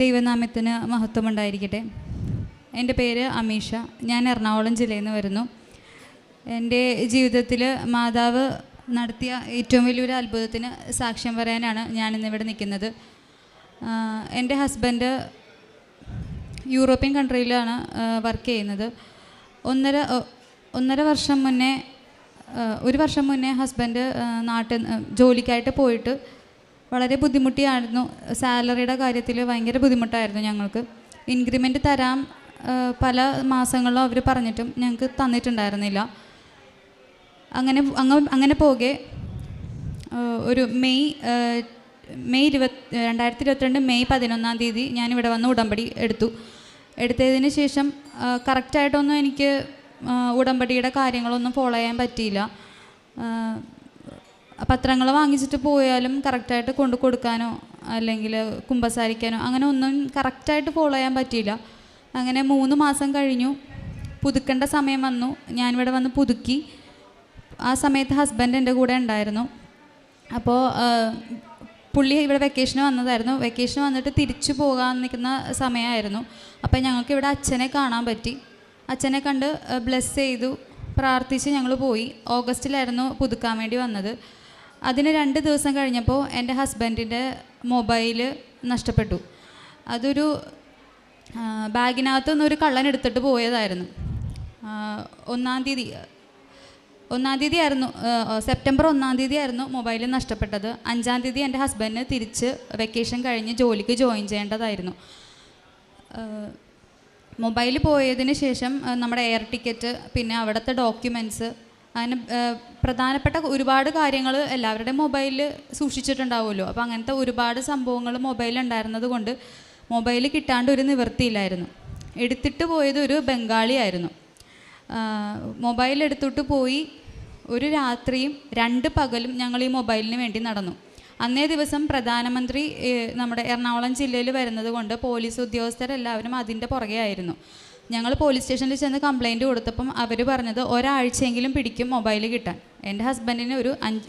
ദൈവനാമത്തിന് മഹത്വമുണ്ടായിരിക്കട്ടെ. എന്റെ പേര് അമീഷ. ഞാൻ എറണാകുളം ജില്ലയിൽ നിന്ന് വരുന്നു. എന്റെ ജീവിതത്തിൽ മാതാവ് നടത്തിയ ഏറ്റവും വലിയൊരു അത്ഭുതത്തിന് സാക്ഷ്യം പറയാനാണ് ഞാനിന്നിവിടെ നിൽക്കുന്നത്. എന്റെ ഹസ്ബൻഡ് യൂറോപ്യൻ കൺട്രിയിലാണ് വർക്ക് ചെയ്യുന്നത്. ഒന്നര ഒന്നര വർഷം മുന്നേ ഒരു വർഷം മുന്നേ ഹസ്ബൻഡ് നാട്ടിൽ ജോലിക്കായിട്ട് പോയിട്ട് വളരെ ബുദ്ധിമുട്ടിയായിരുന്നു. സാലറിയുടെ കാര്യത്തിൽ ഭയങ്കര ബുദ്ധിമുട്ടായിരുന്നു ഞങ്ങൾക്ക്. ഇൻക്രിമെന്റ് തരാം പല മാസങ്ങളിലും അവർ പറഞ്ഞിട്ടും ഞങ്ങൾക്ക് തന്നിട്ടുണ്ടായിരുന്നില്ല. അങ്ങനെ അങ്ങ് അങ്ങനെ പോകെ ഒരു മെയ് മെയ് ഇരുപത് രണ്ടായിരത്തി ഇരുപത്തിരണ്ട് മെയ് പതിനൊന്നാം തീയതി ഞാനിവിടെ വന്ന് ഉടമ്പടി എടുത്തു. എടുത്തതിന് ശേഷം കറക്റ്റായിട്ടൊന്നും എനിക്ക് ഉടമ്പടിയുടെ കാര്യങ്ങളൊന്നും ഫോളോ ചെയ്യാൻ പറ്റിയില്ല. പത്രങ്ങൾ വാങ്ങിച്ചിട്ട് പോയാലും കറക്റ്റായിട്ട് കൊണ്ടു കൊടുക്കാനോ അല്ലെങ്കിൽ കുമ്പസാരിക്കാനോ അങ്ങനെ ഒന്നും കറക്റ്റായിട്ട് ഫോളോ ചെയ്യാൻ പറ്റിയില്ല. അങ്ങനെ മൂന്ന് മാസം കഴിഞ്ഞു. പുതുക്കേണ്ട സമയം വന്നു. ഞാനിവിടെ വന്ന് പുതുക്കി. ആ സമയത്ത് ഹസ്ബൻഡ് എന്റെ കൂടെ ഉണ്ടായിരുന്നു. അപ്പോൾ പുള്ളി ഇവിടെ വെക്കേഷന് വന്നതായിരുന്നു. വെക്കേഷൻ വന്നിട്ട് തിരിച്ചു പോകാൻ നിൽക്കുന്ന സമയമായിരുന്നു. അപ്പോൾ ഞങ്ങൾക്ക് ഇവിടെ അച്ഛനെ കാണാൻ പറ്റി. അച്ഛനെ കണ്ട് ബ്ലെസ് ചെയ്തു. പ്രാർത്ഥിച്ച് ഞങ്ങൾ പോയി. ഓഗസ്റ്റിലായിരുന്നു പുതുക്കാൻ വേണ്ടി വന്നത്. അതിന് രണ്ട് ദിവസം കഴിഞ്ഞപ്പോൾ എന്റെ ഹസ്ബൻഡിന്റെ മൊബൈൽ നഷ്ടപ്പെട്ടു. അതൊരു ബാഗിനകത്തു ബാഗിനകത്ത് നിന്ന് ഒരു കള്ളൻ എടുത്തിട്ട് പോയതായിരുന്നു. ഒന്നാം തീയതി ഒന്നാം തീയതി ആയിരുന്നു സെപ്റ്റംബർ ഒന്നാം തീയതി ആയിരുന്നു മൊബൈൽ നഷ്ടപ്പെട്ടത്. അഞ്ചാം തീയതി എന്റെ ഹസ്ബൻഡിന് തിരിച്ച് വെക്കേഷൻ കഴിഞ്ഞ് ജോലിക്ക് ജോയിൻ ചെയ്യേണ്ടതായിരുന്നു. മൊബൈൽ പോയതിന് ശേഷം നമ്മുടെ എയർ ടിക്കറ്റ് പിന്നെ അവിടുത്തെ ഡോക്യുമെന്റ്സ് അങ്ങനെ പ്രധാനപ്പെട്ട ഒരുപാട് കാര്യങ്ങൾ എല്ലാവരുടെയും മൊബൈലിൽ സൂക്ഷിച്ചിട്ടുണ്ടാവുമല്ലോ. അപ്പോൾ അങ്ങനത്തെ ഒരുപാട് സംഭവങ്ങൾ മൊബൈലിൽ ഉണ്ടായിരുന്നത് കൊണ്ട് മൊബൈൽ കിട്ടാണ്ട് ഒരു നിവൃത്തിയില്ലായിരുന്നു. എടുത്തിട്ട് പോയത് ഒരു ബംഗാളിയായിരുന്നു. മൊബൈൽ എടുത്തിട്ട് പോയി ഒരു രാത്രിയും രണ്ട് പകലും ഞങ്ങൾ ഈ മൊബൈലിന് വേണ്ടി നടന്നു. അന്നേ ദിവസം പ്രധാനമന്ത്രി നമ്മുടെ എറണാകുളം ജില്ലയിൽ വരുന്നത് കൊണ്ട് പോലീസ് ഉദ്യോഗസ്ഥരെല്ലാവരും അതിന്റെ പുറകെ ആയിരുന്നു ഞങ്ങൾ പോലീസ് സ്റ്റേഷനിൽ ചെന്ന് കംപ്ലൈന്റ് കൊടുത്തപ്പം അവർ പറഞ്ഞത് ഒരാഴ്ചയെങ്കിലും പിടിക്കും മൊബൈൽ കിട്ടാൻ. എന്റെ ഹസ്ബൻഡിന് ഒരു അഞ്ച്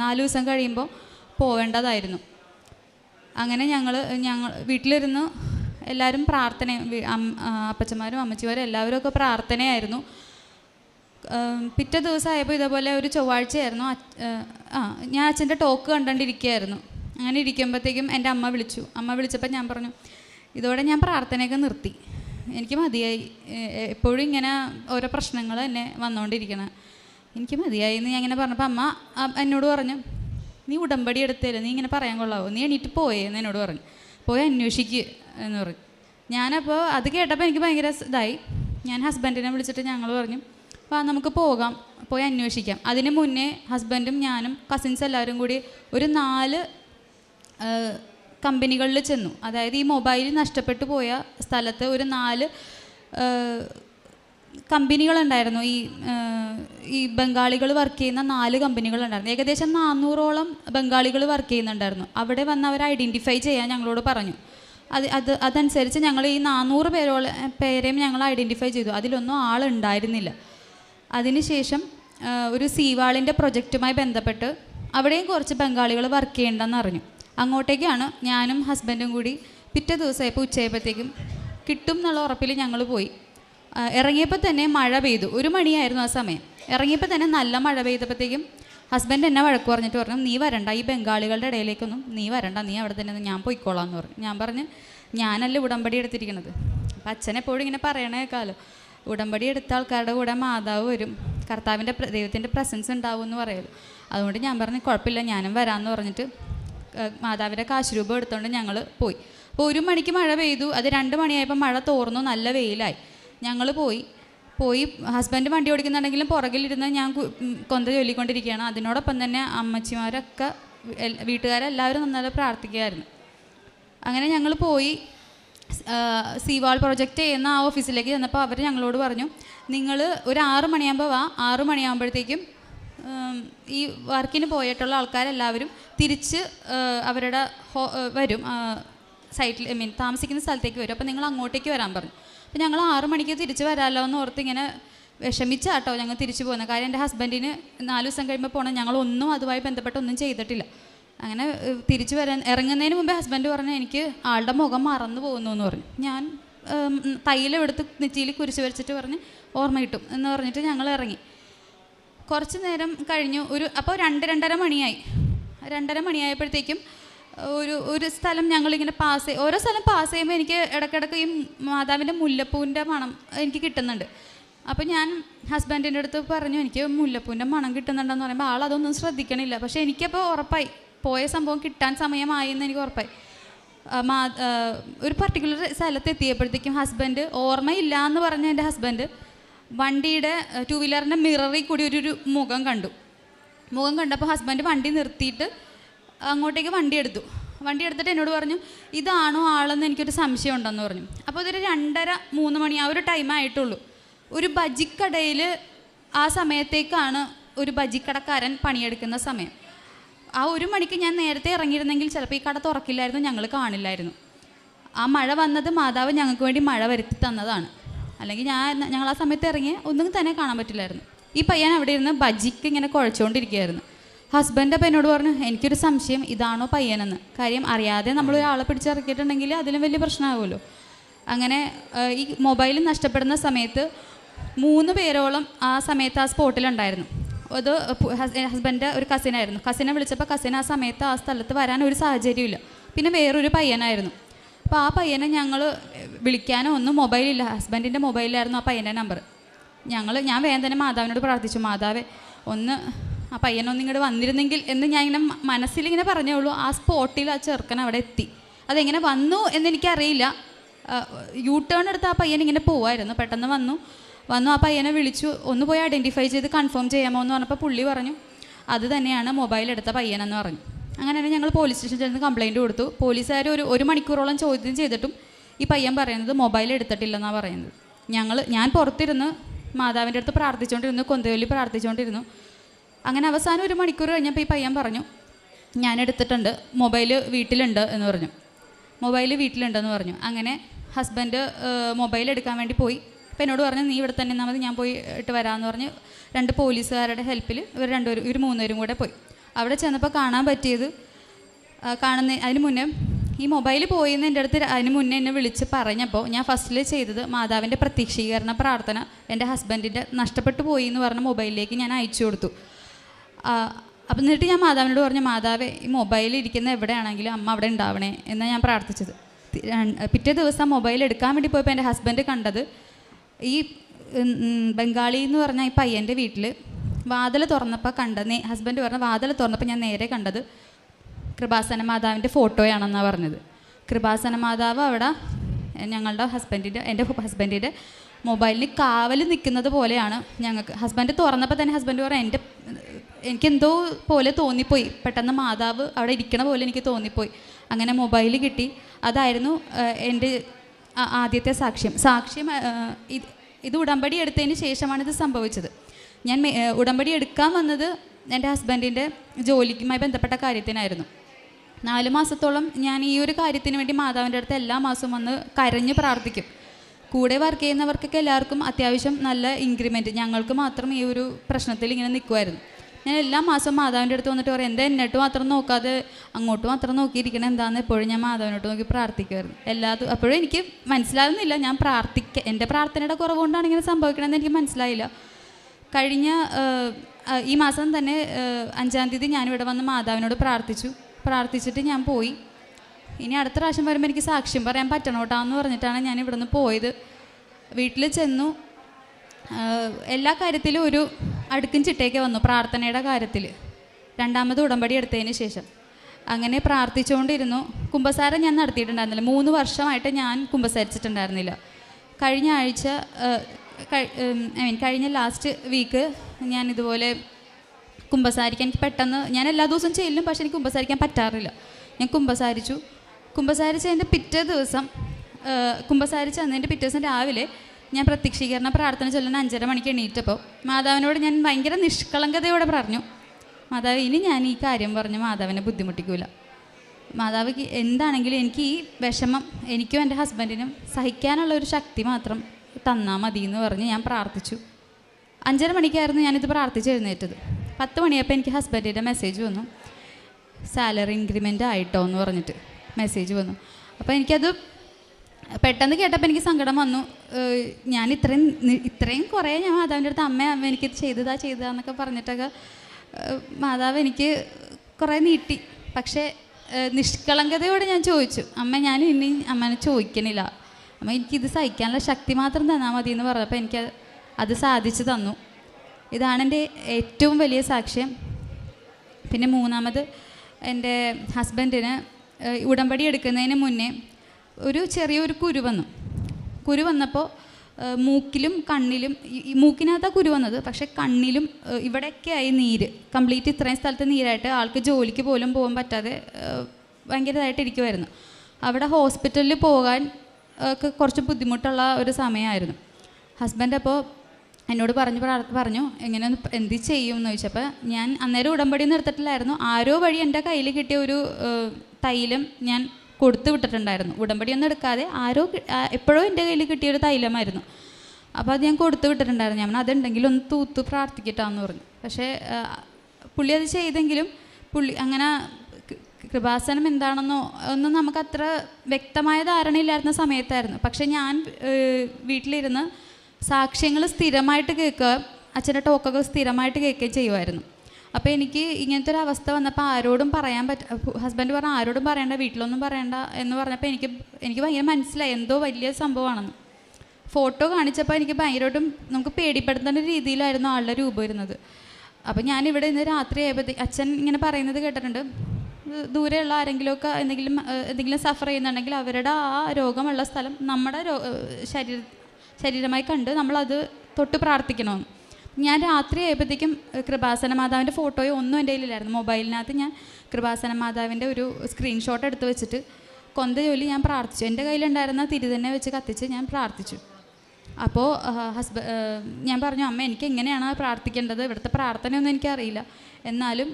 നാല് ദിവസം കഴിയുമ്പോൾ പോവേണ്ടതായിരുന്നു. അങ്ങനെ ഞങ്ങൾ ഞങ്ങൾ വീട്ടിലിരുന്ന് എല്ലാവരും പ്രാർത്ഥന അപ്പച്ചന്മാരും അമ്മച്ചിമാരും എല്ലാവരും ഒക്കെ പ്രാർത്ഥനയായിരുന്നു. പിറ്റേ ദിവസമായപ്പോൾ ഇതേപോലെ ഒരു ചൊവ്വാഴ്ചയായിരുന്നു ആ ഞാൻ അച്ഛന്റെ ടോക്ക് കണ്ടുകൊണ്ടിരിക്കുകയായിരുന്നു അങ്ങനെ ഇരിക്കുമ്പോഴത്തേക്കും എന്റെ അമ്മ വിളിച്ചു. അമ്മ വിളിച്ചപ്പോൾ ഞാൻ പറഞ്ഞു ഇതോടെ ഞാൻ പ്രാർത്ഥനയൊക്കെ നിർത്തി. എനിക്ക് മതിയായി. എപ്പോഴും ഇങ്ങനെ ഓരോ പ്രശ്നങ്ങൾ എന്നെ വന്നുകൊണ്ടിരിക്കണം എനിക്ക് മതിയായി എന്ന് ഞാൻ ഇങ്ങനെ പറഞ്ഞപ്പോൾ അമ്മ എന്നോട് പറഞ്ഞു നീ ഉടമ്പടി എടുത്തേൽ നീ ഇങ്ങനെ പറയാൻ കൊള്ളാവോ? നീ എണീറ്റ് പോയേ എന്ന് എന്നോട് പറഞ്ഞു. പോയി അന്വേഷിക്കുക എന്ന് പറഞ്ഞു. ഞാനപ്പോൾ അത് കേട്ടപ്പോൾ എനിക്ക് ഭയങ്കര ഇതായി. ഞാൻ ഹസ്ബൻഡിനെ വിളിച്ചിട്ട് ഞങ്ങൾ പറഞ്ഞു അപ്പോൾ നമുക്ക് പോകാം പോയി അന്വേഷിക്കാം. അതിന് മുന്നേ ഹസ്ബൻഡും ഞാനും കസിൻസ് എല്ലാവരും കൂടി ഒരു നാല് കമ്പനികളിൽ ചെന്നു. അതായത് ഈ മൊബൈൽ നഷ്ടപ്പെട്ടു പോയ സ്ഥലത്ത് ഒരു നാല് കമ്പനികളുണ്ടായിരുന്നു. ഈ ഈ ബംഗാളികൾ വർക്ക് ചെയ്യുന്ന നാല് കമ്പനികളുണ്ടായിരുന്നു. ഏകദേശം നാനൂറോളം ബംഗാളികൾ വർക്ക് ചെയ്യുന്നുണ്ടായിരുന്നു. അവിടെ വന്ന് അവർ ഐഡന്റിഫൈ ചെയ്യാൻ ഞങ്ങളോട് പറഞ്ഞു. അത് അത് അതനുസരിച്ച് ഞങ്ങൾ ഈ നാനൂറ് പേരോളം പേരെയും ഞങ്ങൾ ഐഡന്റിഫൈ ചെയ്തു. അതിലൊന്നും ആളുണ്ടായിരുന്നില്ല. അതിനുശേഷം ഒരു സീവാളിന്റെ പ്രൊജക്റ്റുമായി ബന്ധപ്പെട്ട് അവിടെയും കുറച്ച് ബംഗാളികൾ വർക്ക് ചെയ്യണ്ടെന്ന് അറിഞ്ഞു. അങ്ങോട്ടേക്കാണ് ഞാനും ഹസ്ബൻഡും കൂടി പിറ്റേ ദിവസമായപ്പോൾ ഉച്ചയായപ്പോഴത്തേക്കും കിട്ടും എന്നുള്ള ഉറപ്പിൽ ഞങ്ങൾ പോയി. ഇറങ്ങിയപ്പോൾ തന്നെ മഴ പെയ്തു. ഒരു മണിയായിരുന്നു ആ സമയം. ഇറങ്ങിയപ്പോൾ തന്നെ നല്ല മഴ പെയ്തപ്പോഴത്തേക്കും ഹസ്ബൻഡ് എന്നെ വഴക്ക് പറഞ്ഞിട്ട് പറഞ്ഞു നീ വരണ്ട ഈ ബംഗാളികളുടെ ഇടയിലേക്കൊന്നും നീ വരണ്ട നീ അവിടെ തന്നെ ഞാൻ പോയിക്കോളാം എന്ന് പറഞ്ഞു. ഞാൻ പറഞ്ഞ് ഞാനല്ല ഉടമ്പടി എടുത്തിരിക്കണത് അപ്പം അച്ഛൻ എപ്പോഴും ഇങ്ങനെ പറയണ കേൾക്കാമല്ലോ ഉടമ്പടി എടുത്ത ആൾക്കാരുടെ കൂടെ മാതാവ് വരും. കർത്താവിന്റെ ദൈവത്തിന്റെ പ്രസൻസ് ഉണ്ടാവും എന്ന് പറയുമല്ലോ അതുകൊണ്ട് ഞാൻ പറഞ്ഞു കുഴപ്പമില്ല ഞാനും വരാമെന്ന് പറഞ്ഞിട്ട് മാതാവിന്റെ രൂപ എടുത്തുകൊണ്ട് ഞങ്ങൾ പോയി. അപ്പോൾ ഒരു മണിക്ക് മഴ പെയ്തു. അത് രണ്ട് മണിയായപ്പോൾ മഴ തോർന്നു. നല്ല വെയിലായി. ഞങ്ങൾ പോയി. പോയി ഹസ്ബൻഡ് വണ്ടി ഓടിക്കുന്നുണ്ടെങ്കിലും പുറകിലിരുന്ന് ഞാൻ കൊന്ത ചൊല്ലിക്കൊണ്ടിരിക്കുകയാണ്. അതിനോടൊപ്പം തന്നെ അമ്മച്ചിമാരൊക്കെ വീട്ടുകാരെല്ലാവരും നന്നായി പ്രാർത്ഥിക്കുകയായിരുന്നു. അങ്ങനെ ഞങ്ങൾ പോയി. സീവാൾ പ്രൊജക്റ്റ് ചെയ്യുന്ന ആ ഓഫീസിലേക്ക് ചെന്നപ്പോൾ അവർ ഞങ്ങളോട് പറഞ്ഞു നിങ്ങൾ ഒരു ആറ് മണിയാകുമ്പോൾ വാ. ആറ് മണിയാകുമ്പോഴത്തേക്കും ഈ വർക്കിന് പോയിട്ടുള്ള ആൾക്കാരെല്ലാവരും തിരിച്ച് അവരുടെ വരും. സൈറ്റിൽ ഐ മീൻ താമസിക്കുന്ന സ്ഥലത്തേക്ക് വരും. അപ്പോൾ നിങ്ങൾ അങ്ങോട്ടേക്ക് വരാൻ പറഞ്ഞു. അപ്പോൾ ഞങ്ങൾ ആറു മണിക്ക് തിരിച്ച് വരാമല്ലോ എന്ന് ഓർത്ത് ഇങ്ങനെ വിഷമിച്ചാട്ടോ ഞങ്ങൾ തിരിച്ചു പോകുന്നത്. കാര്യം എന്റെ ഹസ്ബൻഡിന് നാല് ദിവസം കഴിയുമ്പോൾ പോകണം ഞങ്ങളൊന്നും അതുമായി ബന്ധപ്പെട്ട് ഒന്നും ചെയ്തിട്ടില്ല. അങ്ങനെ തിരിച്ചു വരാൻ ഇറങ്ങുന്നതിന് മുമ്പേ ഹസ്ബൻഡ് പറഞ്ഞു എനിക്ക് ആളുടെ മുഖം മറന്നു പോകുന്നു എന്ന് പറഞ്ഞു. ഞാൻ തൈലം എടുത്ത് നെറ്റിയിൽ കുരിശ് വരച്ചിട്ട് പറഞ്ഞ് ഓർമ്മ കിട്ടും എന്ന് പറഞ്ഞിട്ട് ഞങ്ങൾ ഇറങ്ങി. കുറച്ച് നേരം കഴിഞ്ഞു. ഒരു അപ്പോൾ രണ്ട് രണ്ടര മണിയായി. രണ്ടര മണിയായപ്പോഴത്തേക്കും ഒരു ഒരു സ്ഥലം ഞങ്ങളിങ്ങനെ പാസ് ഓരോ സ്ഥലം പാസ് ചെയ്യുമ്പോൾ എനിക്ക് ഇടയ്ക്കിടയ്ക്ക് ഈ മാതാവിന്റെ മുല്ലപ്പൂവിന്റെ മണം എനിക്ക് കിട്ടുന്നുണ്ട്. അപ്പോൾ ഞാൻ ഹസ്ബൻഡിന്റെ അടുത്ത് പറഞ്ഞു എനിക്ക് മുല്ലപ്പൂവിന്റെ മണം കിട്ടുന്നുണ്ടെന്ന് പറയുമ്പോൾ ആൾ അതൊന്നും ശ്രദ്ധിക്കണില്ല. പക്ഷേ എനിക്കപ്പോൾ ഉറപ്പായി. പോയ സംഭവം കിട്ടാൻ സമയമായി എന്ന് എനിക്ക് ഉറപ്പായി. ഒരു പർട്ടിക്കുലർ സ്ഥലത്ത് എത്തിയപ്പോഴത്തേക്കും ഹസ്ബൻഡ് ഓർമ്മയില്ല എന്ന് പറഞ്ഞ എന്റെ ഹസ്ബൻഡ് വണ്ടിയുടെ ടു വീലറിന്റെ മിററിൽ കൂടി ഒരു മുഖം കണ്ടു. മുഖം കണ്ടപ്പോൾ ഹസ്ബൻഡ് വണ്ടി നിർത്തിയിട്ട് അങ്ങോട്ടേക്ക് വണ്ടി എടുത്തു. വണ്ടി എടുത്തിട്ട് എന്നോട് പറഞ്ഞു ഇതാണോ ആളെന്ന് എനിക്കൊരു സംശയം ഉണ്ടെന്ന് പറഞ്ഞു. അപ്പോൾ ഇതൊരു രണ്ടര മൂന്ന് മണി ആ ഒരു ടൈം ആയിട്ടുള്ളൂ. ഒരു ബജിക്കടയിൽ ആ സമയത്തേക്കാണ് ഒരു ബജിക്കടക്കാരൻ പണിയെടുക്കുന്ന സമയം. ആ ഒരു മണിക്ക് ഞാൻ നേരത്തെ ഇറങ്ങിയിരുന്നെങ്കിൽ ചിലപ്പോൾ ഈ കട തുറക്കില്ലായിരുന്നു ഞങ്ങൾ കാണില്ലായിരുന്നു. ആ മഴ വന്നത് മാതാവ് ഞങ്ങൾക്ക് വേണ്ടി മഴ വരുത്തി തന്നതാണ്. അല്ലെങ്കിൽ ഞാൻ ഞങ്ങൾ ആ സമയത്ത് ഇറങ്ങി ഒന്നും തന്നെ കാണാൻ പറ്റില്ലായിരുന്നു. ഈ പയ്യൻ അവിടെ ഇരുന്ന് ബജിക്ക് ഇങ്ങനെ കുഴച്ചുകൊണ്ടിരിക്കുകയായിരുന്നു. ഹസ്ബൻഡ് അപ്പം എന്നോട് പറഞ്ഞു എനിക്കൊരു സംശയം ഇതാണോ പയ്യനെന്ന്. കാര്യം അറിയാതെ നമ്മൾ ഒരാളെ പിടിച്ചിറക്കിയിട്ടുണ്ടെങ്കിൽ അതിലും വലിയ പ്രശ്നമാകുമല്ലോ അങ്ങനെ ഈ മൊബൈൽ നഷ്ടപ്പെടുന്ന സമയത്ത് മൂന്ന് പേരോളം ആ സമയത്ത് ആ സ്പോട്ടിലുണ്ടായിരുന്നു. അത് ഹസ്ബൻഡ് ഒരു കസിനായിരുന്നു കസിനെ വിളിച്ചപ്പോൾ കസിൻ ആ സമയത്ത് ആ സ്ഥലത്ത് വരാൻ ഒരു സാഹചര്യമില്ല പിന്നെ വേറൊരു പയ്യനായിരുന്നു. അപ്പോൾ ആ പയ്യനെ ഞങ്ങൾ വിളിക്കാനോ ഒന്നും മൊബൈലില്ല ഹസ്ബൻഡിന്റെ മൊബൈലിലായിരുന്നു ആ പയ്യന്റെ നമ്പർ ഞങ്ങൾ ഞാൻ തന്നെ മാതാവിനോട് പ്രാർത്ഥിച്ചു. മാതാവേ ഒന്ന് ആ പയ്യനൊന്നും ഇങ്ങോട്ട് വന്നിരുന്നെങ്കിൽ എന്ന് ഞാൻ ഇങ്ങനെ മനസ്സിലിങ്ങനെ പറഞ്ഞേ ഉള്ളൂ. ആ സ്പോട്ടിൽ ആ ചെറുക്കൻ അവിടെ എത്തി. അതെങ്ങനെ വന്നു എന്നെനിക്കറിയില്ല യൂ ടേൺ എടുത്ത് ആ പയ്യൻ ഇങ്ങനെ പോവായിരുന്നു. പെട്ടെന്ന് വന്നു. വന്നു ആ പയ്യനെ വിളിച്ചു. ഒന്ന് പോയി ഐഡന്റിഫൈ ചെയ്ത് കൺഫേം ചെയ്യാമോ? എന്ന് പറഞ്ഞപ്പോൾ പുള്ളി പറഞ്ഞു അത് തന്നെയാണ് മൊബൈൽ എടുത്ത പയ്യനെന്ന് പറഞ്ഞു. അങ്ങനെ തന്നെ ഞങ്ങൾ പോലീസ് സ്റ്റേഷനിൽ ചെന്ന് കംപ്ലയിന്റ് കൊടുത്തു. പോലീസുകാർ ഒരു ഒരു മണിക്കൂറോളം ചോദ്യം ചെയ്തിട്ടും ഈ പയ്യൻ പറയുന്നത് മൊബൈൽ എടുത്തിട്ടില്ലെന്നാണ് പറയുന്നത്. ഞങ്ങൾ ഞാൻ പുറത്തിരുന്ന് മാതാവിന്റെ അടുത്ത് പ്രാർത്ഥിച്ചുകൊണ്ടിരുന്നു കൊന്തയൊല്ലി പ്രാർത്ഥിച്ചുകൊണ്ടിരുന്നു അങ്ങനെ അവസാനം ഒരു മണിക്കൂർ കഴിഞ്ഞപ്പോൾ ഈ പയ്യൻ പറഞ്ഞു ഞാൻ എടുത്തിട്ടുണ്ട് മൊബൈൽ വീട്ടിലുണ്ട് എന്ന് പറഞ്ഞു. മൊബൈൽ വീട്ടിലുണ്ടെന്ന് പറഞ്ഞു. അങ്ങനെ ഹസ്ബൻഡ് മൊബൈൽ എടുക്കാൻ വേണ്ടി പോയി. അപ്പം എന്നോട് പറഞ്ഞു നീ ഇവിടെ തന്നെ നിന്നാൽ മതി ഞാൻ പോയി ഇട്ട് വരാമെന്ന് പറഞ്ഞ് രണ്ട് പോലീസുകാരുടെ ഹെൽപ്പിൽ ഇവർ രണ്ടുപേരും ഇവർ മൂന്നുപേരും കൂടെ പോയി. അവിടെ ചെന്നപ്പോൾ കാണാൻ പറ്റിയത്. കാണുന്ന അതിന് മുന്നേ ഈ മൊബൈൽ പോയിന്ന് എന്റെ അടുത്ത് അതിന് മുന്നേ എന്നെ വിളിച്ച് പറഞ്ഞപ്പോൾ ഞാൻ ഫസ്റ്റിൽ ചെയ്തത് മാതാവിന്റെ പ്രത്യക്ഷീകരണ പ്രാർത്ഥന എന്റെ ഹസ്ബൻഡിന്റെ നഷ്ടപ്പെട്ടു പോയി എന്ന് പറഞ്ഞ മൊബൈലിലേക്ക് ഞാൻ അയച്ചു കൊടുത്തു. അപ്പം എന്നിട്ട് ഞാൻ മാതാവിനോട് പറഞ്ഞു മാതാവേ ഈ മൊബൈൽ ഇരിക്കുന്ന എവിടെയാണെങ്കിലും അമ്മ അവിടെ ഉണ്ടാവണേ എന്നാണ് ഞാൻ പ്രാർത്ഥിച്ചത്. പിറ്റേ ദിവസം മൊബൈൽ എടുക്കാൻ വേണ്ടി പോയപ്പോൾ എന്റെ ഹസ്ബൻഡ് കണ്ടത് ഈ ബംഗാളി എന്ന് പറഞ്ഞ ഈ പയ്യന്റെ വീട്ടിൽ വാതിൽ തുറന്നപ്പോൾ കണ്ട ഹസ്ബൻഡ് പറഞ്ഞ വാതിൽ തുറന്നപ്പോൾ ഞാൻ നേരെ കണ്ടത് കൃപാസന മാതാവിന്റെ ഫോട്ടോയാണെന്നാണ് പറഞ്ഞത്. കൃപാസന മാതാവ് അവിടെ ഞങ്ങളുടെ ഹസ്ബൻഡിന്റെ എന്റെ ഹസ്ബൻഡിന്റെ മൊബൈലിന് കാവൽ നിൽക്കുന്നത് പോലെയാണ് ഞങ്ങൾക്ക്. ഹസ്ബൻഡ് തുറന്നപ്പോൾ തന്നെ ഹസ്ബൻഡ് പറഞ്ഞ എന്റെ എനിക്കെന്തോ പോലെ തോന്നിപ്പോയി. പെട്ടെന്ന് മാതാവ് അവിടെ ഇരിക്കണ പോലെ എനിക്ക് തോന്നിപ്പോയി. അങ്ങനെ മൊബൈൽ കിട്ടി. അതായിരുന്നു എന്റെ ആദ്യത്തെ സാക്ഷ്യം. സാക്ഷ്യം ഇത് ഉടമ്പടി എടുത്തതിന് ശേഷമാണ് ഇത് സംഭവിച്ചത്. ഞാൻ ഉടമ്പടി എടുക്കാൻ വന്നത് എന്റെ ഹസ്ബൻഡിന്റെ ജോലിക്കുമായി ബന്ധപ്പെട്ട കാര്യത്തിനായിരുന്നു. നാല് മാസത്തോളം ഞാൻ ഈ ഒരു കാര്യത്തിന് വേണ്ടി മാതാവിന്റെ അടുത്ത് എല്ലാ മാസവും വന്ന് കരഞ്ഞ് പ്രാർത്ഥിക്കും. കൂടെ വർക്ക് ചെയ്യുന്നവർക്കൊക്കെ എല്ലാവർക്കും അത്യാവശ്യം നല്ല ഇൻക്രിമെന്റ് ഞങ്ങൾക്ക് മാത്രം ഈ ഒരു പ്രശ്നത്തിൽ ഇങ്ങനെ നിൽക്കുമായിരുന്നു ഞാൻ എല്ലാ മാസവും മാതാവിന്റെ അടുത്ത് വന്നിട്ട് പറയും എന്താ എന്നിട്ട് മാത്രം നോക്കാതെ അങ്ങോട്ട് മാത്രം നോക്കിയിരിക്കണം? എന്താണെന്ന് എപ്പോഴും ഞാൻ മാതാവിനോട്ട് നോക്കി പ്രാർത്ഥിക്കുമായിരുന്നു എല്ലാ അപ്പോഴും എനിക്ക് മനസ്സിലാകുന്നില്ല ഞാൻ പ്രാർത്ഥിക്ക എന്റെ പ്രാർത്ഥനയുടെ കുറവുകൊണ്ടാണ് ഇങ്ങനെ സംഭവിക്കണമെന്ന് എനിക്ക് മനസ്സിലായില്ല. കഴിഞ്ഞ ഈ മാസം തന്നെ അഞ്ചാം തീയതി ഞാനിവിടെ വന്ന് മാതാവിനോട് പ്രാർത്ഥിച്ചു. പ്രാർത്ഥിച്ചിട്ട് ഞാൻ പോയി. ഇനി അടുത്ത പ്രാവശ്യം വരുമ്പോൾ എനിക്ക് സാക്ഷ്യം പറയാൻ പറ്റണം കേട്ടോ എന്ന് പറഞ്ഞിട്ടാണ് ഞാൻ ഇവിടെ നിന്ന് പോയത്. വീട്ടിൽ ചെന്നു. എല്ലാ കാര്യത്തിലും ഒരു അടുക്കും ചിട്ടയൊക്കെ വന്നു പ്രാർത്ഥനയുടെ കാര്യത്തിൽ രണ്ടാമത് ഉടമ്പടി എടുത്തതിന് ശേഷം. അങ്ങനെ പ്രാർത്ഥിച്ചുകൊണ്ടിരുന്നു കുമ്പസാരം ഞാൻ നടത്തിയിട്ടുണ്ടായിരുന്നില്ല. മൂന്ന് വർഷമായിട്ട് ഞാൻ കുമ്പസാരിച്ചിട്ടുണ്ടായിരുന്നില്ല. കഴിഞ്ഞ ആഴ്ച ഐ മീൻ കഴിഞ്ഞ ലാസ്റ്റ് വീക്ക് ഞാൻ ഇതുപോലെ കുമ്പസാരിക്കാൻ എനിക്ക് പെട്ടെന്ന് ഞാൻ എല്ലാ ദിവസവും ചെല്ലും പക്ഷെ എനിക്ക് കുമ്പസാരിക്കാൻ പറ്റാറില്ല. ഞാൻ കുമ്പസാരിച്ചു. കുമ്പസാരിച്ചതിന്റെ പിറ്റേ ദിവസം കുമ്പസാരിച്ച് അന്നതിന്റെ പിറ്റേ ദിവസം രാവിലെ ഞാൻ പ്രത്യക്ഷീകരണ പ്രാർത്ഥന ചൊല്ലുന്ന അഞ്ചര മണിക്ക് എണീറ്റപ്പോൾ മാതാവിനോട് ഞാൻ ഭയങ്കര നിഷ്കളങ്കതയോടെ പറഞ്ഞു മാതാവ് ഇനി ഞാൻ ഈ കാര്യം പറഞ്ഞ് മാതാവിനെ ബുദ്ധിമുട്ടിക്കൂല. മാതാവ് എന്താണെങ്കിലും എനിക്ക് ഈ വിഷമം എനിക്കും എന്റെ ഹസ്ബൻഡിനും സഹിക്കാനുള്ള ഒരു ശക്തി മാത്രം തന്നാൽ മതി എന്ന് പറഞ്ഞ് ഞാൻ പ്രാർത്ഥിച്ചു. അഞ്ചര മണിക്കായിരുന്നു ഞാനിത് പ്രാർത്ഥിച്ച് എഴുന്നേറ്റത്. പത്ത് മണിയപ്പോൾ എനിക്ക് ഹസ്ബൻഡിന്റെ മെസ്സേജ് വന്നു. സാലറി ഇൻക്രിമെന്റ് ആയിട്ടോ എന്ന് പറഞ്ഞിട്ട് മെസ്സേജ് വന്നു. അപ്പോൾ എനിക്കത് പെട്ടെന്ന് കേട്ടപ്പോൾ എനിക്ക് സങ്കടം വന്നു. ഞാൻ ഇത്രയും ഇത്രയും കുറേ ഞാൻ മാതാവിന്റെ അടുത്ത് അമ്മ അമ്മ എനിക്ക് ചെയ്തതാ ചെയ്തതാ എന്നൊക്കെ പറഞ്ഞിട്ടൊക്കെ മാതാവ് എനിക്ക് കുറേ നീട്ടി. പക്ഷേ നിഷ്കളങ്കതയോടെ ഞാൻ ചോദിച്ചു. അമ്മ ഞാൻ ഇനി അമ്മനെ ചോദിക്കണില്ല. അമ്മ എനിക്കിത് സഹിക്കാനുള്ള ശക്തി മാത്രം തന്നാൽ മതി എന്ന് പറഞ്ഞപ്പോൾ എനിക്ക് അത് സാധിച്ചു തന്നു. ഇതാണ് എന്റെ ഏറ്റവും വലിയ സാക്ഷ്യം. പിന്നെ മൂന്നാമത് എന്റെ ഹസ്ബൻഡിന് ഉടമ്പടി എടുക്കുന്നതിന് മുന്നേ ഒരു ചെറിയൊരു കുരു വന്നു. കുരു വന്നപ്പോൾ മൂക്കിലും കണ്ണിലും ഈ- മൂക്കിനകത്താണ് കുരു വന്നത്. പക്ഷേ കണ്ണിലും ഇവിടെയൊക്കെ ആയി നീര്. കംപ്ലീറ്റ് ഇത്രയും സ്ഥലത്ത് നീരായിട്ട് ആൾക്ക് ജോലിക്ക് പോലും പോകാൻ പറ്റാതെ ഏഹ്, ഭയങ്കര ഇതായിട്ട് ഇരിക്കുമായിരുന്നു അവിടെ ഹോസ്പിറ്റലിൽ പോകാൻ ഒക്കെ കുറച്ച് ബുദ്ധിമുട്ടുള്ള ഒരു സമയമായിരുന്നു. ഹസ്ബൻഡ് അപ്പോൾ എന്നോട് പറഞ്ഞു പറഞ്ഞു എങ്ങനെയൊന്ന് എന്ത് ചെയ്യും? എന്ന് ചോദിച്ചപ്പോൾ ഞാൻ അന്നേരം ഉടമ്പടി നിർത്തിട്ടില്ലായിരുന്നു ആരോ വഴി എന്റെ കയ്യിൽ കിട്ടിയ ഒരു തൈലം ഞാൻ കൊടുത്തു വിട്ടിട്ടുണ്ടായിരുന്നു. ഉടമ്പടിയൊന്നും എടുക്കാതെ ആരോ എപ്പോഴോ എന്റെ കയ്യിൽ കിട്ടിയൊരു തൈലമായിരുന്നു. അപ്പോൾ അത് ഞാൻ കൊടുത്തു വിട്ടിട്ടുണ്ടായിരുന്നു. ഞാൻ അതുണ്ടെങ്കിൽ ഒന്ന് തൂത്ത് പ്രാർത്ഥിക്കട്ടാന്ന് പറഞ്ഞു. പക്ഷേ പുള്ളി അത് ചെയ്തെങ്കിലും പുള്ളി അങ്ങനെ കൃപാസനം എന്താണെന്നോ ഒന്നും നമുക്ക് അത്ര വ്യക്തമായ ധാരണയില്ലായിരുന്ന സമയത്തായിരുന്നു. പക്ഷെ ഞാൻ വീട്ടിലിരുന്ന് സാക്ഷ്യങ്ങൾ സ്ഥിരമായിട്ട് കേൾക്കുക അച്ഛന്റെ ടോക്കൊക്കെ സ്ഥിരമായിട്ട് കേൾക്കുകയും ചെയ്യുമായിരുന്നു. അപ്പോൾ എനിക്ക് ഇങ്ങനത്തെ ഒരു അവസ്ഥ വന്നപ്പോൾ ആരോടും പറയാൻ പറ്റ ഹസ്ബൻഡ് പറഞ്ഞ ആരോടും പറയണ്ട വീട്ടിലൊന്നും പറയണ്ട എന്ന് പറഞ്ഞപ്പോൾ എനിക്ക് എനിക്ക് ഭയങ്കര മനസ്സിലായി എന്തോ വലിയ സംഭവമാണെന്ന്. ഫോട്ടോ കാണിച്ചപ്പോൾ എനിക്ക് ഭയങ്കരമായിട്ടും നമുക്ക് പേടിപ്പെടുത്തുന്ന രീതിയിലായിരുന്നു ആളുടെ രൂപം വരുന്നത് അപ്പോൾ ഞാനിവിടെ ഇന്ന് രാത്രി ആയപ്പോഴത്തേക്ക് അച്ഛൻ ഇങ്ങനെ പറയുന്നത് കേട്ടിട്ടുണ്ട് ദൂരെയുള്ള ആരെങ്കിലുമൊക്കെ എന്തെങ്കിലും എന്തെങ്കിലും സഫർ ചെയ്യുന്നുണ്ടെങ്കിൽ അവരുടെ ആ രോഗമുള്ള സ്ഥലം നമ്മുടെ ശരീര ശരീരമായി കണ്ട് നമ്മളത് തൊട്ട് പ്രാർത്ഥിക്കണമെന്ന് ഞാൻ രാത്രി ആയപ്പോഴത്തേക്കും കൃപാസന മാതാവിന്റെ ഫോട്ടോയോ ഒന്നും എന്റെ കയ്യിലില്ലായിരുന്നു. മൊബൈലിനകത്ത് ഞാൻ കൃപാസന മാതാവിന്റെ ഒരു സ്ക്രീൻഷോട്ട് എടുത്ത് വെച്ചിട്ട് കൊന്ത ജോലി ഞാൻ പ്രാർത്ഥിച്ചു. എന്റെ കയ്യിലുണ്ടായിരുന്ന തിരി തന്നെ വെച്ച് കത്തിച്ച് ഞാൻ പ്രാർത്ഥിച്ചു. അപ്പോൾ ഹസ്ബ ഞാൻ പറഞ്ഞു അമ്മ എനിക്ക് എങ്ങനെയാണ് പ്രാർത്ഥിക്കേണ്ടത്? ഇവിടുത്തെ പ്രാർത്ഥനയൊന്നും എനിക്കറിയില്ല. എന്നാലും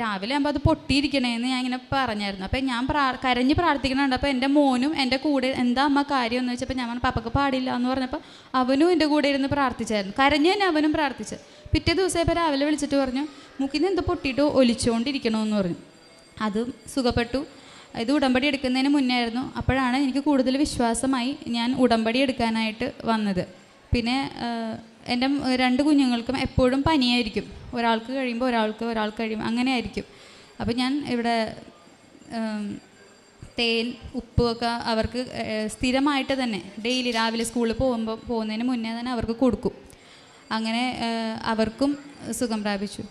രാവിലെ ആകുമ്പോൾ അത് പൊട്ടിയിരിക്കണേന്ന് ഞാൻ ഇങ്ങനെ പറഞ്ഞായിരുന്നു. അപ്പോൾ ഞാൻ പ്രാ കരഞ്ഞ് പ്രാർത്ഥിക്കണുണ്ട്. അപ്പോൾ എന്റെ മോനും എന്റെ കൂടെ എന്താ അമ്മ കാര്യം? എന്ന് വെച്ചപ്പോൾ ഞാൻ പറഞ്ഞു പപ്പക്ക് പാടില്ല എന്ന് പറഞ്ഞപ്പോൾ അവനും എന്റെ കൂടെ ഇരുന്ന് പ്രാർത്ഥിച്ചായിരുന്നു. കരഞ്ഞ് തന്നെ അവനും പ്രാർത്ഥിച്ചു. പിറ്റേ ദിവസം ഇപ്പോൾ രാവിലെ വിളിച്ചിട്ട് പറഞ്ഞു മുക്കിന്ന് എന്ത് പൊട്ടിയിട്ട് ഒലിച്ചുകൊണ്ടിരിക്കണമെന്ന് പറഞ്ഞു. അതും സുഖപ്പെട്ടു. ഇത് ഉടമ്പടി എടുക്കുന്നതിന് മുന്നേ ആയിരുന്നു അപ്പോഴാണ് എനിക്ക് കൂടുതൽ വിശ്വാസമായി ഞാൻ ഉടമ്പടി എടുക്കാനായിട്ട് വന്നത്. പിന്നെ എന്റെ രണ്ട് കുഞ്ഞുങ്ങൾക്കും എപ്പോഴും പനിയായിരിക്കും. ഒരാൾക്ക് കഴിയുമ്പോൾ ഒരാൾക്ക് ഒരാൾക്ക് കഴിയുമ്പോൾ അങ്ങനെ ആയിരിക്കും അപ്പോൾ ഞാൻ ഇവിടെ തേൻ ഉപ്പൊക്കെ അവർക്ക് സ്ഥിരമായിട്ട് തന്നെ ഡെയിലി രാവിലെ സ്കൂളിൽ പോകുമ്പോൾ പോകുന്നതിന് മുന്നേ തന്നെ അവർക്ക് കൊടുക്കും. അങ്ങനെ അവർക്കും സുഖം പ്രാപിച്ചു.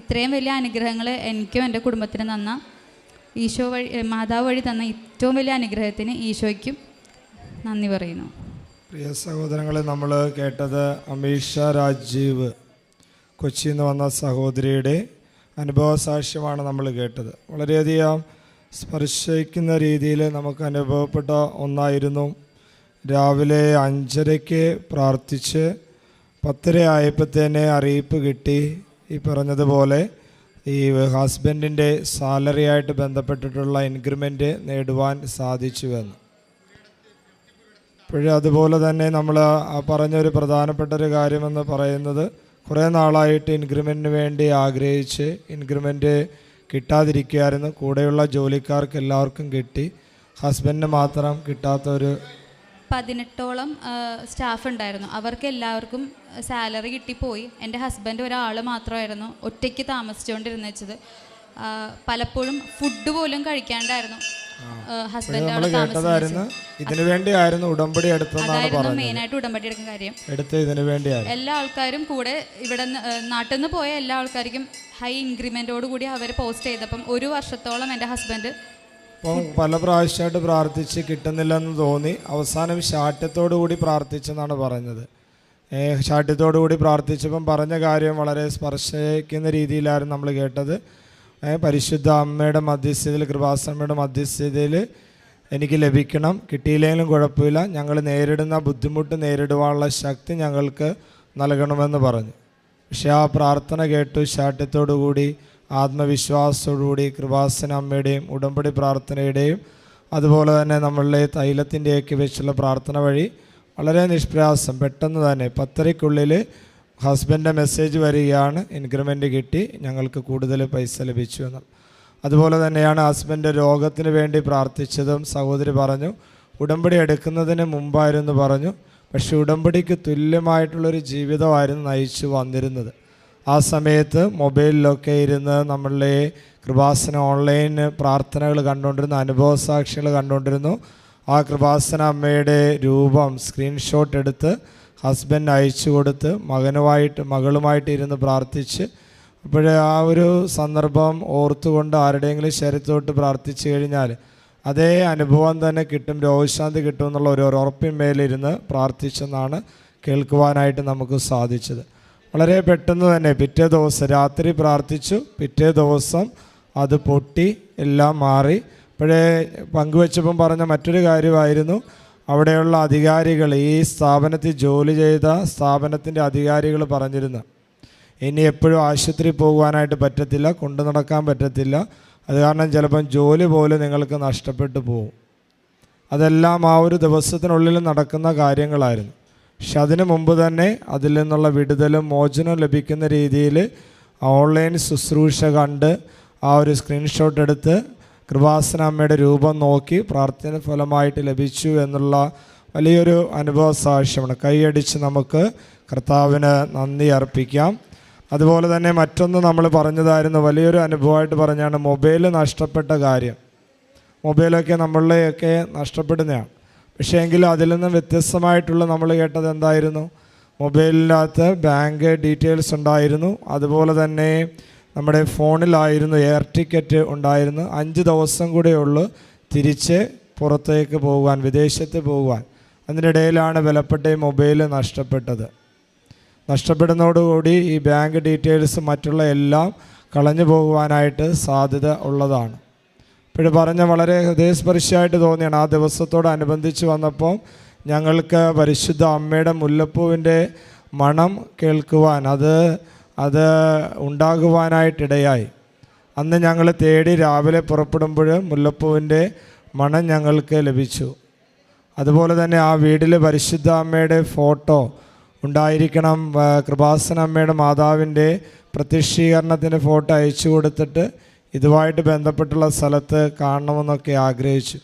ഇത്രയും വലിയ അനുഗ്രഹങ്ങൾ എനിക്കും എന്റെ കുടുംബത്തിന് തന്ന ഈശോ വഴി മാതാവ് വഴി തന്ന ഏറ്റവും വലിയ അനുഗ്രഹത്തിന് ഈശോയ്ക്കും നന്ദി പറയുന്നു. പ്രിയ സഹോദരങ്ങളെ നമ്മൾ കേട്ടത് അമീഷ രാജീവ് കൊച്ചിയിൽ നിന്ന് വന്ന സഹോദരിയുടെ അനുഭവ സാക്ഷ്യമാണ് നമ്മൾ കേട്ടത്. വളരെയധികം സ്പർശിക്കുന്ന രീതിയിൽ നമുക്ക് അനുഭവപ്പെട്ട ഒന്നായിരുന്നു രാവിലെ അഞ്ചരയ്ക്ക് പ്രാർത്ഥിച്ച് പത്തര ആയപ്പോഴത്തേനെ അറിയിപ്പ് കിട്ടി. ഈ പറഞ്ഞതുപോലെ ഈ ഹസ്ബൻഡിന്റെ സാലറിയായിട്ട് ബന്ധപ്പെട്ടിട്ടുള്ള ഇൻക്രിമെന്റ് നേടുവാൻ സാധിച്ചുവെന്ന്. ഇപ്പോഴും അതുപോലെ തന്നെ നമ്മൾ പറഞ്ഞൊരു പ്രധാനപ്പെട്ട ഒരു കാര്യമെന്ന് പറയുന്നത് കുറേ നാളായിട്ട് ഇൻക്രിമെന്റിന് വേണ്ടി ആഗ്രഹിച്ച് ഇൻക്രിമെന്റ് കിട്ടാതിരിക്കുകയായിരുന്നു. കൂടെയുള്ള ജോലിക്കാർക്ക് എല്ലാവർക്കും കിട്ടി. ഹസ്ബൻഡിന് മാത്രം കിട്ടാത്ത ഒരു പതിനെട്ടോളം സ്റ്റാഫ് ഉണ്ടായിരുന്നു. അവർക്ക് എല്ലാവർക്കും സാലറി കിട്ടിപ്പോയി. എന്റെ ഹസ്ബൻഡ് ഒരാൾ മാത്രമായിരുന്നു ഒറ്റയ്ക്ക് താമസിച്ചുകൊണ്ടിരുന്ന വെച്ചത്. പലപ്പോഴും ഫുഡ് പോലും കഴിക്കാണ്ടായിരുന്നു ഇതിനു വേണ്ടിയായിരുന്നു ഉടമ്പടി അതായിരുന്നു മെയിനായിട്ട് ഉടമ്പടി എടുക്കുന്ന കാര്യം. ഇതിനു വേണ്ടിയായിരുന്നു. എല്ലാ ആൾക്കാരും കൂടെ ഇവിടെ നാട്ടിൽ നിന്ന് പോയ എല്ലാ ആൾക്കാർക്കും ഹൈ ഇൻക്രിമെന്റോട് കൂടി അവർ പോസ്റ്റ് ചെയ്തപ്പം ഒരു വർഷത്തോളം എന്റെ ഹസ്ബൻഡ് അപ്പം പല പ്രാവശ്യമായിട്ട് പ്രാർത്ഥിച്ച് കിട്ടുന്നില്ലെന്ന് തോന്നി. അവസാനം ശാഠ്യത്തോടു കൂടി പ്രാർത്ഥിച്ചെന്നാണ് പറഞ്ഞത്. ശാഠ്യത്തോടു കൂടി പ്രാർത്ഥിച്ചപ്പം പറഞ്ഞ കാര്യം വളരെ സ്പർശിക്കുന്ന രീതിയിലായിരുന്നു നമ്മൾ കേട്ടത്. പരിശുദ്ധ അമ്മയുടെ മധ്യസ്ഥതയിൽ കൃപാസമ്മയുടെ മധ്യസ്ഥതയിൽ എനിക്ക് ലഭിക്കണം. കിട്ടിയില്ലെങ്കിലും കുഴപ്പമില്ല. ഞങ്ങൾ നേരിടുന്ന ബുദ്ധിമുട്ട് നേരിടുവാനുള്ള ശക്തി ഞങ്ങൾക്ക് നൽകണമെന്ന് പറഞ്ഞു. പക്ഷേ ആ പ്രാർത്ഥന കേട്ടു ശാഠ്യത്തോടു കൂടി ആത്മവിശ്വാസത്തോടുകൂടി കൃപാസന അമ്മയുടെയും ഉടമ്പടി പ്രാർത്ഥനയുടെയും അതുപോലെ തന്നെ നമ്മളുടെ തൈലത്തിന്റെയൊക്കെ വെച്ചുള്ള പ്രാർത്ഥന വഴി വളരെ നിഷ്പ്രയാസം. പെട്ടെന്ന് തന്നെ പത്തരയ്ക്കുള്ളിൽ ഹസ്ബൻഡിന്റെ മെസ്സേജ് വരികയാണ് ഇൻക്രിമെന്റ് കിട്ടി ഞങ്ങൾക്ക് കൂടുതൽ പൈസ ലഭിച്ചു എന്ന്. അതുപോലെ തന്നെയാണ് ഹസ്ബൻഡ് രോഗത്തിന് വേണ്ടി പ്രാർത്ഥിച്ചതും സഹോദരി പറഞ്ഞു ഉടമ്പടി എടുക്കുന്നതിന് മുമ്പായിരുന്നു പറഞ്ഞു പക്ഷേ ഉടമ്പടിക്ക് തുല്യമായിട്ടുള്ളൊരു ജീവിതമായിരുന്നു നയിച്ചു വന്നിരുന്നത്. ആ സമയത്ത് മൊബൈലിലൊക്കെ ഇരുന്ന് നമ്മളുടെ കൃപാസന ഓൺലൈൻ പ്രാർത്ഥനകൾ കണ്ടുകൊണ്ടിരുന്നു അനുഭവ സാക്ഷികൾ കണ്ടുകൊണ്ടിരുന്നു. ആ കൃപാസന അമ്മയുടെ രൂപം സ്ക്രീൻഷോട്ട് എടുത്ത് ഹസ്ബൻഡ് അയച്ചു കൊടുത്ത് മകനുമായിട്ട് മകളുമായിട്ട് ഇരുന്ന് പ്രാർത്ഥിച്ച്. അപ്പോഴേ ആ ഒരു സന്ദർഭം ഓർത്തുകൊണ്ട് ആരുടെയെങ്കിലും ശരീരത്തോട്ട് പ്രാർത്ഥിച്ചു കഴിഞ്ഞാൽ അതേ അനുഭവം തന്നെ കിട്ടും രോഗശാന്തി കിട്ടുമെന്നുള്ള ഒരു ഉറപ്പിന്മേലിരുന്ന് പ്രാർത്ഥിച്ചെന്നാണ് കേൾക്കുവാനായിട്ട് നമുക്ക് സാധിച്ചത്. വളരെ പെട്ടെന്ന് തന്നെ പിറ്റേ ദിവസം രാത്രി പ്രാർത്ഥിച്ചു. പിറ്റേ ദിവസം അത് പൊട്ടി എല്ലാം മാറി. ഇപ്പോഴേ പങ്കുവച്ചപ്പം പറഞ്ഞ മറ്റൊരു കാര്യമായിരുന്നു. അവിടെയുള്ള അധികാരികൾ ഈ സ്ഥാപനത്തിൽ ജോലി ചെയ്ത സ്ഥാപനത്തിന്റെ അധികാരികൾ പറഞ്ഞിരുന്നു. ഇനി എപ്പോഴും ആശുപത്രി പോകുവാനായിട്ട് പറ്റത്തില്ല കൊണ്ടു നടക്കാൻ പറ്റത്തില്ല. അത് കാരണം ചിലപ്പം ജോലി പോലും നിങ്ങൾക്ക് നഷ്ടപ്പെട്ടു പോകും. അതെല്ലാം ആ ഒരു ദിവസത്തിനുള്ളിൽ നടക്കുന്ന കാര്യങ്ങളായിരുന്നു. പക്ഷെ അതിനു മുമ്പ് തന്നെ അതിൽ നിന്നുള്ള വിടുതലും മോചനവും ലഭിക്കുന്ന രീതിയിൽ ഓൺലൈൻ ശുശ്രൂഷ കണ്ട് ആ ഒരു സ്ക്രീൻഷോട്ട് എടുത്ത് കൃപാസന അമ്മയുടെ രൂപം നോക്കി പ്രാർത്ഥന ഫലമായിട്ട് ലഭിച്ചു എന്നുള്ള വലിയൊരു അനുഭവ സാക്ഷ്യമാണ്. കൈയടിച്ച് നമുക്ക് കർത്താവിന് നന്ദി അർപ്പിക്കാം. അതുപോലെ തന്നെ മറ്റൊന്ന് നമ്മൾ പറഞ്ഞതായിരുന്നു വലിയൊരു അനുഭവമായിട്ട് പറഞ്ഞാണ് മൊബൈൽ നഷ്ടപ്പെട്ട കാര്യം. മൊബൈലൊക്കെ നമ്മളിലെയൊക്കെ നഷ്ടപ്പെടുന്നതാണ്. പക്ഷേ എങ്കിലും അതിൽ നിന്നും വ്യത്യസ്തമായിട്ടുള്ള നമ്മൾ കേട്ടത് എന്തായിരുന്നു? മൊബൈലിനകത്ത് ബാങ്ക് ഡീറ്റെയിൽസ് ഉണ്ടായിരുന്നു. അതുപോലെ തന്നെ നമ്മുടെ ഫോണിലായിരുന്നു എയർ ടിക്കറ്റ് ഉണ്ടായിരുന്നു. അഞ്ച് ദിവസം കൂടെ ഉള്ളൂ തിരിച്ച് പുറത്തേക്ക് പോകുവാൻ വിദേശത്ത് പോകുവാൻ അതിനിടയിലാണ് വിലപ്പെട്ട മൊബൈൽ നഷ്ടപ്പെട്ടത്. നഷ്ടപ്പെടുന്നതോടുകൂടി ഈ ബാങ്ക് ഡീറ്റെയിൽസ് മറ്റുള്ള എല്ലാം കളഞ്ഞു പോകുവാനായിട്ട് സാധ്യത ഉള്ളതാണ്. ഇപ്പോഴും പറഞ്ഞ വളരെ ഹൃദയസ്പർശിയായിട്ട് തോന്നിയാണ്. ആ ദിവസത്തോടനുബന്ധിച്ച് വന്നപ്പോൾ ഞങ്ങൾക്ക് പരിശുദ്ധ അമ്മയുടെ മുല്ലപ്പൂവിന്റെ മണം കേൾക്കുവാൻ അത് അത് ഉണ്ടാകുവാനായിട്ടിടയായി. അന്ന് ഞങ്ങൾ തേടി രാവിലെ പുറപ്പെടുമ്പോൾ മുല്ലപ്പൂവിന്റെ മണം ഞങ്ങൾക്ക് ലഭിച്ചു. അതുപോലെ തന്നെ ആ വീട്ടിൽ പരിശുദ്ധ അമ്മയുടെ ഫോട്ടോ ഉണ്ടായിരിക്കണം. കൃപാസന അമ്മയുടെ മാതാവിന്റെ പ്രത്യക്ഷീകരണത്തിന്റെ ഫോട്ടോ അയച്ചു കൊടുത്തിട്ട് ഇതുമായിട്ട് ബന്ധപ്പെട്ടുള്ള സ്ഥലത്ത് കാണണമെന്നൊക്കെ ആഗ്രഹിച്ചു.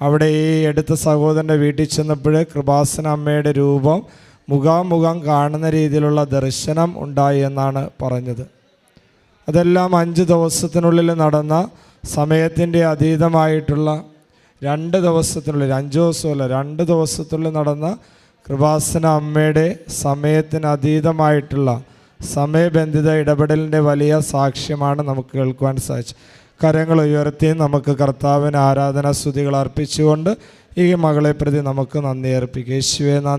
അവിടെ ഈ എടുത്ത സഹോദരന്റെ വീട്ടിൽ ചെന്നപ്പോൾ കൃപാസന അമ്മയുടെ രൂപം മുഖാമുഖം കാണുന്ന രീതിയിലുള്ള ദർശനം ഉണ്ടായി എന്നാണ് പറഞ്ഞത്. അതെല്ലാം അഞ്ച് ദിവസത്തിനുള്ളിൽ നടന്ന സമയത്തിന്റെ അതീതമായിട്ടുള്ള രണ്ട് ദിവസത്തിനുള്ളിൽ അഞ്ച് ദിവസമല്ല രണ്ട് ദിവസത്തിനുള്ളിൽ നടന്ന കൃപാസന അമ്മയുടെ സമയത്തിന് അതീതമായിട്ടുള്ള സമയബന്ധിത ഇടപെടലിന്റെ വലിയ സാക്ഷ്യമാണ് നമുക്ക് കേൾക്കുവാൻ സാധിച്ചത്. കരങ്ങൾ ഉയർത്തി നമുക്ക് കർത്താവിന് ആരാധന സ്തുതികൾ അർപ്പിച്ചുകൊണ്ട് ഈ മകളെ പ്രതി നമുക്ക് നന്ദി അർപ്പിക്കുക. യേശുവെ നന്ദി.